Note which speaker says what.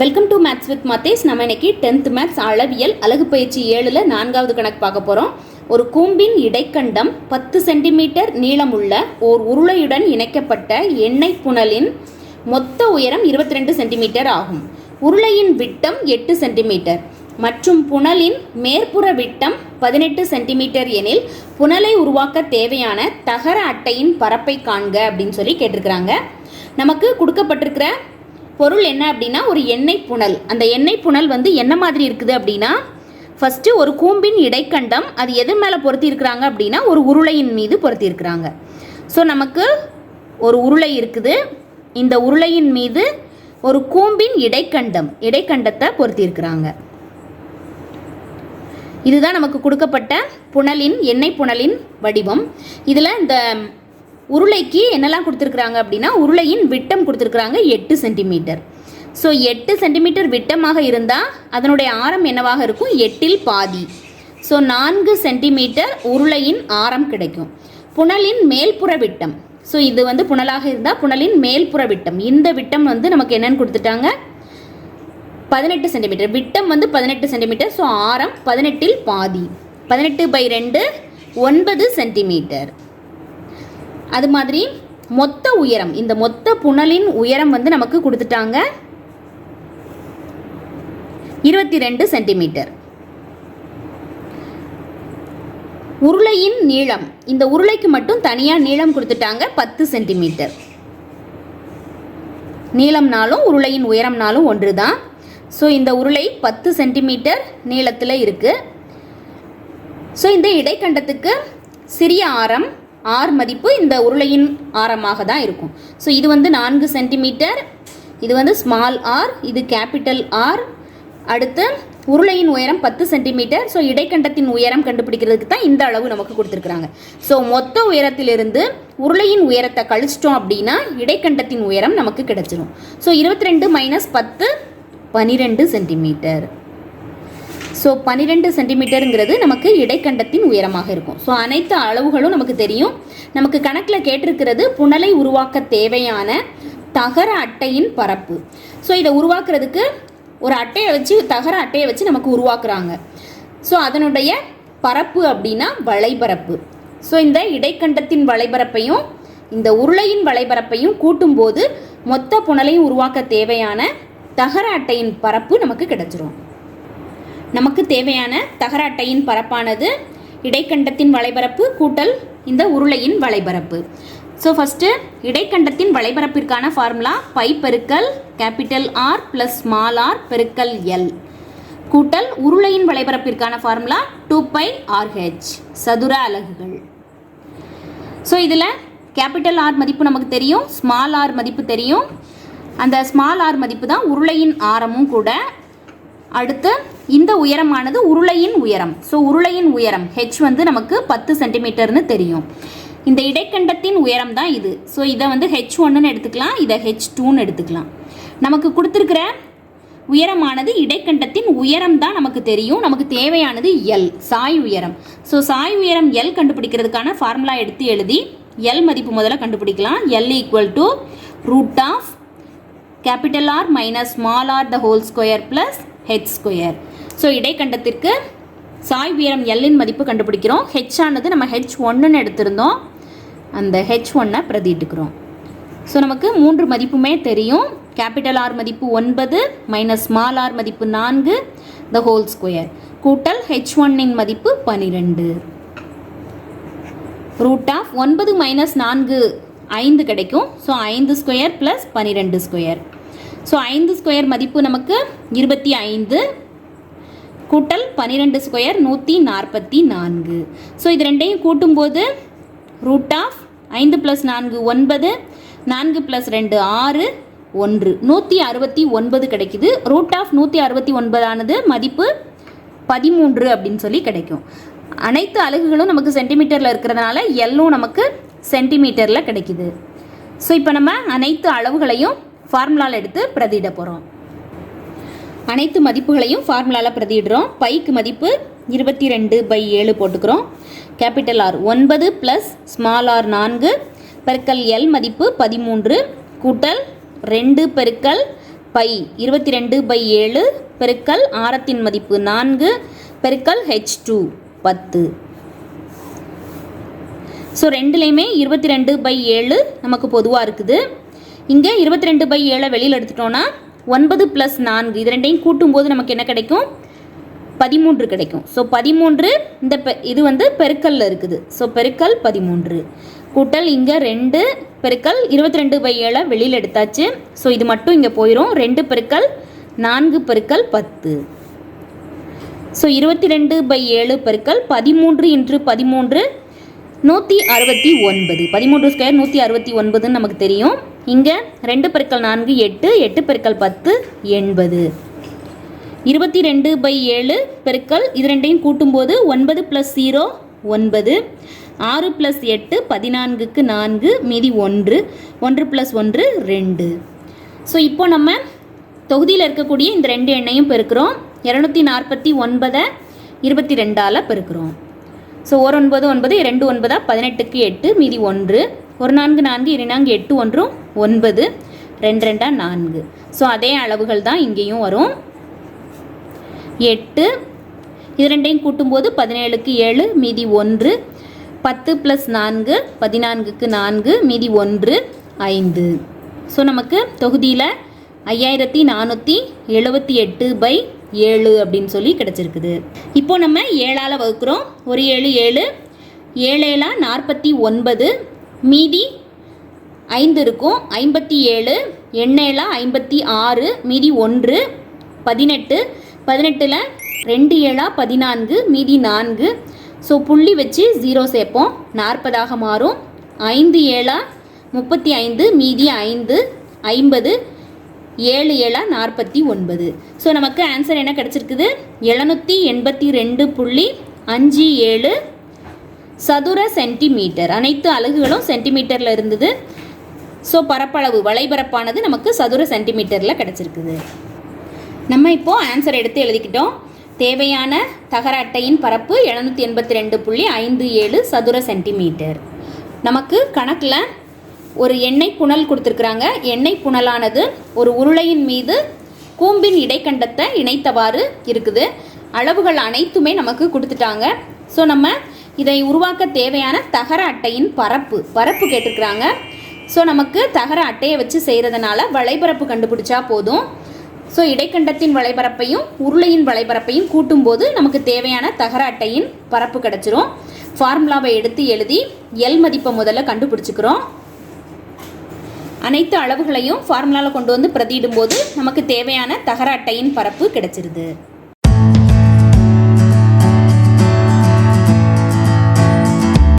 Speaker 1: Welcome to maths with Mathews நம்ம இன்னைக்கு tenth maths அளவியல் அழகு பயிற்சி ஏழில் நான்காவது கணக்கு பார்க்க போகிறோம் ஒரு கூம்பின் இடைக்கண்டம் பத்து சென்டிமீட்டர் நீளமுள்ள ஓர் உருளையுடன் இணைக்கப்பட்ட எண்ணெய் புனலின் மொத்த உயரம் இருபத்தி ரெண்டு சென்டிமீட்டர் ஆகும். உருளையின் விட்டம் எட்டு சென்டிமீட்டர். மற்றும் புனலின் மேற்புற விட்டம் பதினெட்டு சென்டிமீட்டர் எனில் புனலை உருவாக்க தேவையான தகர அட்டையின் பரப்பை காண்க அப்படின்னு சொல்லி கேட்டிருக்கிறாங்க. நமக்கு கொடுக்கப்பட்டிருக்கிற பொருள் என்ன அப்படின்னா ஒரு எண்ணெய் புனல். அந்த எண்ணெய் புனல் வந்து என்ன மாதிரி இருக்குது அப்படின்னா ஃபஸ்ட்டு ஒரு கூம்பின் இடைக்கண்டம் அது எது மேலே பொருத்தியிருக்கிறாங்க அப்படின்னா ஒரு உருளையின் மீது பொருத்தியிருக்கிறாங்க. ஸோ நமக்கு ஒரு உருளை இருக்குது. இந்த உருளையின் மீது ஒரு கூம்பின் இடைக்கண்டம் இடைக்கண்டத்தை பொருத்தியிருக்கிறாங்க. இதுதான் நமக்கு கொடுக்கப்பட்ட புனலின் எண்ணெய் புனலின் வடிவம். இதில் இந்த உருளைக்கு என்னெல்லாம் கொடுத்துருக்குறாங்க அப்படின்னா உருளையின் விட்டம் கொடுத்துருக்குறாங்க எட்டு சென்டிமீட்டர். ஸோ எட்டு சென்டிமீட்டர் விட்டமாக இருந்தால் அதனுடைய ஆரம் என்னவாக இருக்கும்? எட்டில் பாதி. ஸோ நான்கு சென்டிமீட்டர் உருளையின் ஆரம் கிடைக்கும். புனலின் மேல்புற விட்டம். ஸோ இது வந்து புனலாக இருந்தால் புனலின் மேல்புற விட்டம். இந்த விட்டம் வந்து நமக்கு என்னென்னு கொடுத்துட்டாங்க? பதினெட்டு சென்டிமீட்டர். விட்டம் வந்து பதினெட்டு சென்டிமீட்டர். ஸோ ஆரம் பதினெட்டில் பாதி. பதினெட்டு பை ரெண்டு ஒன்பது சென்டிமீட்டர். அது மாதிரி மொத்த உயரம் இந்த மொத்த புனலின் உயரம் வந்து நமக்கு கொடுத்துட்டாங்க இருபத்தி ரெண்டு சென்டிமீட்டர். உருளையின் நீளம் இந்த உருளைக்கு மட்டும் தனியாக நீளம் கொடுத்துட்டாங்க பத்து சென்டிமீட்டர். நீளம்னாலும் உருளையின் உயரம்னாலும் ஒன்று தான் ஸோ இந்த உருளை பத்து சென்டிமீட்டர் நீளத்தில் இருக்குது ஸோ இந்த இடைக்கண்டத்துக்கு சிறிய ஆரம் ஆர் மதிப்பு இந்த உருளையின் ஆரமாக தான் இருக்கும். ஸோ இது வந்து நான்கு சென்டிமீட்டர் இது வந்து ஸ்மால் ஆர் இது கேபிட்டல் ஆர் அடுத்து உருளையின் உயரம் பத்து சென்டிமீட்டர் ஸோ இடைக்கண்டத்தின் உயரம் கண்டுபிடிக்கிறதுக்கு தான் இந்த அளவு நமக்கு கொடுத்துருக்குறாங்க. ஸோ மொத்த உயரத்திலிருந்து உருளையின் உயரத்தை கழிச்சிட்டோம் அப்படின்னா இடைக்கண்டத்தின் உயரம் நமக்கு கிடைச்சிரும். ஸோ இருபத்தி ரெண்டு மைனஸ் பத்து பனிரெண்டு சென்டிமீட்டர் ஸோ பன்னிரெண்டு சென்டிமீட்டருங்கிறது நமக்கு இடைக்கண்டத்தின் உயரமாக இருக்கும். ஸோ அனைத்து அளவுகளும் நமக்கு தெரியும். நமக்கு கணக்கில் கேட்டிருக்கிறது புனலை உருவாக்க தேவையான தகர அட்டையின் பரப்பு. ஸோ இதை உருவாக்குறதுக்கு ஒரு அட்டையை வச்சு தகர அட்டையை வச்சு நமக்கு உருவாக்குறாங்க. ஸோ அதனுடைய பரப்பு அப்படின்னா வளைபரப்பு. ஸோ இந்த இடைக்கண்டத்தின் வளைபரப்பையும் இந்த உருளையின் வளைபரப்பையும் கூட்டும்போது மொத்த புனலையும் உருவாக்க தேவையான தகர அட்டையின் பரப்பு நமக்கு கிடைச்சிரும். நமக்கு தேவையான தகர அட்டையின் பரப்பானது இடைக்கண்டத்தின் வலைபரப்பு கூட்டல் இந்த உருளையின் வலைபரப்பு. ஸோ ஃபஸ்ட்டு இடைக்கண்டத்தின் வலைபரப்பிற்கான ஃபார்முலா பை பெருக்கல் capital R plus small R பெருக்கல் எல் கூட்டல் உருளையின் வலைபரப்பிற்கான formula two pi R H சதுர அலகுகள். ஸோ இதில் கேபிட்டல் ஆர் மதிப்பு நமக்கு தெரியும் ஸ்மால் ஆர் மதிப்பு தெரியும். அந்த ஸ்மால் ஆர் மதிப்பு தான் உருளையின் ஆரமும் கூட. அடுத்து இந்த உயரமானது உருளையின் உயரம். ஸோ உருளையின் உயரம் ஹெச் வந்து நமக்கு பத்து சென்டிமீட்டர்னு தெரியும். இந்த இடைக்கண்டத்தின் உயரம் தான் இது. ஸோ இதை வந்து ஹெச் ஒன்றுன்னு எடுத்துக்கலாம் இதை ஹெச் டூன்னு எடுத்துக்கலாம். நமக்கு கொடுத்துருக்கிற உயரமானது இடைக்கண்டத்தின் உயரம் தான் நமக்கு தெரியும். நமக்கு தேவையானது எல் சாய் உயரம். ஸோ சாய் உயரம் எல் கண்டுபிடிக்கிறதுக்கான ஃபார்முலா எடுத்து எழுதி எல் மதிப்பு முதல்ல கண்டுபிடிக்கலாம். L equal to root of capital R minus small R the whole square plus H square so இடைக்கண்டத்திற்கு சாய் உயரம் எல்லின் மதிப்பு கண்டுபிடிக்கிறோம். ஹெச் ஆனது நம்ம ஹெச் ஒன்றுன்னு எடுத்திருந்தோம். அந்த ஹெச் ஒன்னை பிரதிட்டுக்கிறோம் ஸோ நமக்கு மூன்று மதிப்புமே தெரியும். கேபிட்டல் ஆர் மதிப்பு ஒன்பது மைனஸ் ஸ்மால் ஆர் மதிப்பு நான்கு த ஹோல் ஸ்கொயர் கூட்டல் ஹெச் ஒன்னின் மதிப்பு பனிரெண்டு. ரூட் ஆஃப் ஒன்பது மைனஸ் நான்கு ஐந்து கிடைக்கும். ஸோ ஐந்து ஸ்கொயர் ப்ளஸ் பன்னிரெண்டு ஸ்கொயர் ஸோ ஐந்து ஸ்கொயர் மதிப்பு நமக்கு இருபத்தி ஐந்து கூட்டல் பன்னிரெண்டு ஸ்கொயர் நூற்றி நாற்பத்தி நான்கு. ஸோ இது ரெண்டையும் கூட்டும்போது ரூட் ஆஃப் ஐந்து ப்ளஸ் நான்கு ஒன்பது நான்கு ப்ளஸ் ரெண்டு ஆறு ஒன்று. நூற்றி அறுபத்தி ஒன்பது கிடைக்குது. ரூட் ஆஃப் நூற்றி அறுபத்தி ஒன்பதானது மதிப்பு பதிமூன்று அப்படின்னு சொல்லி கிடைக்கும். அனைத்து அலகுகளும் நமக்கு சென்டிமீட்டரில் இருக்கிறதுனால எல்லும் நமக்கு சென்டிமீட்டரில் கிடைக்குது. ஸோ இப்போ நம்ம அனைத்து அளவுகளையும் ஃபார்முலாவில் எடுத்து பிரதியிட போகிறோம் அனைத்து மதிப்புகளையும் ஃபார்முலாவில் பிரதியிடுறோம். பைக்கு மதிப்பு இருபத்தி ரெண்டு பை ஏழு போட்டுக்கிறோம். கேபிட்டல் ஆர் ஒன்பது ப்ளஸ் ஸ்மால் ஆர் நான்கு. பெருக்கல் எல் மதிப்பு பதிமூன்று. கூட்டல் ரெண்டு பெருக்கல் பை இருபத்தி ரெண்டு பை ஏழு. பெருக்கல் ஆரத்தின் மதிப்பு நான்கு. பெருக்கல் ஹெச் டூ பத்து. ஸோ ரெண்டுலேயுமே இருபத்தி ரெண்டு பை ஏழு நமக்கு பொதுவாக இருக்குது. இங்கே இருபத்தி ரெண்டு பை ஏழை வெளியில் எடுத்துட்டோன்னா ஒன்பது ப்ளஸ் நான்கு. இது ரெண்டையும் கூட்டும்போது நமக்கு என்ன கிடைக்கும்? பதிமூன்று கிடைக்கும். ஸோ பதிமூன்று இந்த பெ இது வந்து பெருக்கல்ல இருக்குது. ஸோ பெருக்கல் பதிமூன்று. கூட்டல் இங்கே ரெண்டு பெருக்கல் இருபத்தி ரெண்டு பை ஏழை வெளியில் எடுத்தாச்சு. ஸோ இது மட்டும் இங்கே போயிடும் ரெண்டு பெருக்கல் நான்கு பெருக்கல் பத்து. ஸோ இருபத்தி ரெண்டு பை ஏழு பெருக்கல் பதிமூன்று இன்று பதிமூன்று நூற்றி அறுபத்தி ஒன்பது. பதிமூன்று ஸ்கொயர் நூற்றி அறுபத்தி ஒன்பதுன்னு நமக்கு தெரியும். இங்கே ரெண்டு பெருக்கல் நான்கு எட்டு எட்டு பெருக்கல் பத்து எண்பது. இருபத்தி ரெண்டு பை ஏழு பெருக்கல் இது ரெண்டையும் கூட்டும்போது ஒன்பது ப்ளஸ் ஜீரோ ஒன்பது. ஆறு ப்ளஸ் எட்டு பதினான்குக்கு நான்கு மீதி ஒன்று. ஒன்று ப்ளஸ் ஒன்று ரெண்டு. ஸோ இப்போ நம்ம தொகுதியில் இருக்கக்கூடிய இந்த ரெண்டு எண்ணையும் பெருக்கிறோம். இரநூத்தி நாற்பத்தி ஒன்பதை இருபத்தி ரெண்டால் பெருக்கிறோம். ஸோ ஒரு ஒன்பது ஒன்பது ரெண்டு ஒன்பதா பதினெட்டுக்கு எட்டு மீதி ஒன்று. ஒரு நான்கு நான்கு இரு நான்கு எட்டு ஒன்றும் ஒன்பது ரெண்டு ரெண்டா நான்கு. ஸோ அதே அளவுகள் தான் இங்கேயும் வரும். எட்டு இது ரெண்டையும் கூட்டும்போது பதினேழுக்கு ஏழு மீதி ஒன்று. பத்து ப்ளஸ் நான்கு பதினான்குக்கு நான்கு மீதி ஒன்று ஐந்து. ஸோ நமக்கு தொகுதியில் ஐயாயிரத்தி நானூற்றி எழுபத்தி எட்டு பை ஏழு அப்படின்னு சொல்லி கிடச்சிருக்குது. இப்போ நம்ம ஏழால் வகுக்கிறோம். ஒரு ஏழு ஏழு. ஏழேலா நாற்பத்தி ஒன்பது மீதி ஐந்து இருக்கும். ஐம்பத்தி ஏழு எண்ணெயில் ஐம்பத்தி ஆறு மீதி ஒன்று பதினெட்டு. பதினெட்டில் ரெண்டு ஏழா பதினான்கு மீதி நான்கு. ஸோ புள்ளி வச்சு ஜீரோ சேர்ப்போம். நாற்பதாக மாறும். ஐந்து ஏழா முப்பத்தி ஐந்து மீதி ஐந்து ஐம்பது. ஏழு ஏழா நாற்பத்தி ஒன்பது. ஸோ நமக்கு ஆன்சர் என்ன கிடச்சிருக்குது? எழுநூற்றி எண்பத்தி ரெண்டு புள்ளி அஞ்சு ஏழு சதுர சென்டிமீட்டர் அனைத்து அலகுகளும் சென்டிமீட்டரில் இருந்தது. ஸோ பரப்பளவு வலைபரப்பானது நமக்கு சதுர சென்டிமீட்டரில் கிடச்சிருக்குது. நம்ம இப்போது ஆன்சர் எடுத்து எழுதிக்கிட்டோம். தேவையான தகர அட்டையின் பரப்பு எழுநூற்றி எண்பத்தி ரெண்டு புள்ளி ஐந்து ஏழு சதுர சென்டிமீட்டர் நமக்கு கணக்கில் ஒரு எண்ணெய் புனல் கொடுத்துருக்குறாங்க. எண்ணெய் புனலானது ஒரு உருளையின் மீது கூம்பின் இடைக்கண்டத்தை இணைத்தவாறு இருக்குது. அளவுகள் அனைத்துமே நமக்கு கொடுத்துட்டாங்க. ஸோ நம்ம இதை உருவாக்க தேவையான தகர அட்டையின் பரப்பு பரப்பு கேட்டிருக்கிறாங்க. ஸோ நமக்கு தகர அட்டையை வச்சு செய்கிறதுனால வளைபரப்பு கண்டுபிடிச்சா போதும். ஸோ இடைக்கண்டத்தின் வளைபரப்பையும் உருளையின் வளைபரப்பையும் கூட்டும்போது நமக்கு தேவையான தகர அட்டையின் பரப்பு கிடச்சிரும். ஃபார்முலாவை எடுத்து எழுதி எல் மதிப்பை முதல்ல கண்டுபிடிச்சிக்கிறோம். அனைத்து அளவுகளையும் ஃபார்முலாவில் கொண்டு வந்து பிரதியிடும்போது நமக்கு தேவையான தகர அட்டையின் பரப்பு கிடைச்சிருது.